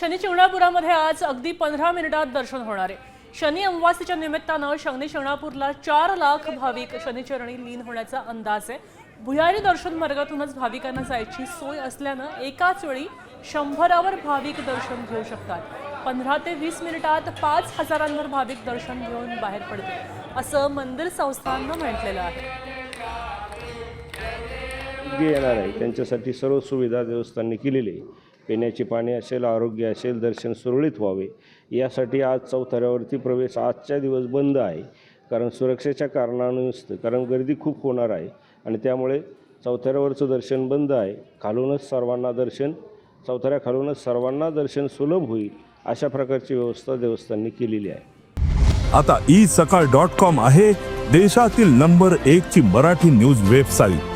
शनी शिंगणापुरामध्ये आज अगदी पंधरा मिनिटात दर्शन होणार आहे. शनी अमावास्येच्या निमित्तानं शनी शिंगणापूरला चार लाख भाविक शनिचरणी लीन होण्याचा अंदाज आहे. भुयारी दर्शन मार्गातूनच भाविकांना जायची सोय असल्यानं एकाच वेळी शंभरावर भाविक दर्शन घेऊ शकतात. पंधरा ते वीस मिनिटात पाच हजारांवर भाविक दर्शन घेऊन बाहेर पडते असं मंदिर संस्थाननं म्हटलेलं आहे. येणार आहे त्यांच्यासाठी सर्व सुविधा देवस्थानने केलेली आहे. पिण्याचे पाणी असेल आरोग्य असेल दर्शन सुरळीत व्हावे. यासाठी आज चौथऱ्यावरती प्रवेश आजच्या दिवस बंद आहे. कारण सुरक्षेच्या कारणानुसतं कारण गर्दी खूप होणार आहे आणि त्यामुळे चौथऱ्यावरचं दर्शन बंद आहे. खालूनच सर्वांना दर्शन चौथऱ्या खालूनच सर्वांना दर्शन सुलभ होईल अशा प्रकारची व्यवस्था देवस्थानने केलेली आहे. आता ई सकाळ डॉट कॉम आहे देशातील नंबर एक ची मराठी न्यूज वेबसाईट.